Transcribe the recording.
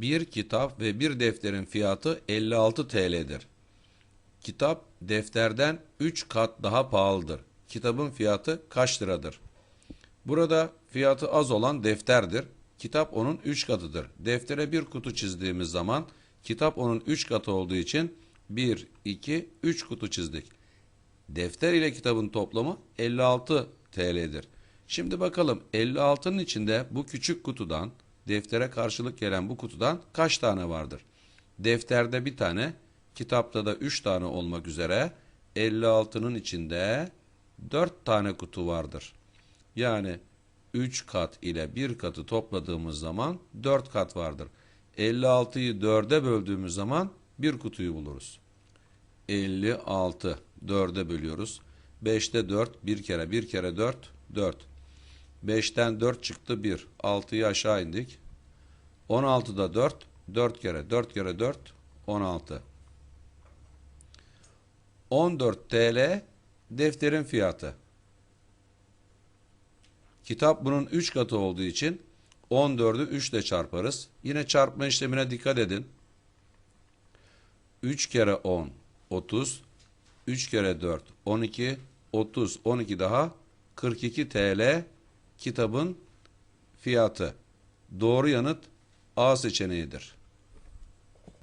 Bir kitap ve bir defterin fiyatı 56 TL'dir. Kitap defterden 3 kat daha pahalıdır. Kitabın fiyatı kaç liradır? Burada fiyatı az olan defterdir. Kitap onun 3 katıdır. Deftere bir kutu çizdiğimiz zaman kitap onun 3 katı olduğu için 1, 2, 3 kutu çizdik. Defter ile kitabın toplamı 56 TL'dir. Şimdi bakalım 56'nın içinde bu küçük kutudan deftere karşılık gelen bu kutudan kaç tane vardır? Defterde bir tane, kitapta da 3 tane olmak üzere 56'nın içinde 4 tane kutu vardır. Yani 3 kat ile 1 katı topladığımız zaman 4 kat vardır. 56'yı 4'e böldüğümüz zaman bir kutuyu buluruz. 56 4'e bölüyoruz. 5'te 4 bir kere bir kere 4 4. 5'ten 4 çıktı 1. 6'yı aşağı indik. 16'da 4 4 kere 4 kere 4 16. 14 TL defterin fiyatı. Kitap bunun 3 katı olduğu için 14'ü 3 ile çarparız. Yine çarpma işlemine dikkat edin. 3 kere 10 30 3 kere 4 12 30 12 daha 42 TL kitabın fiyatı. Doğru yanıt A seçeneğidir.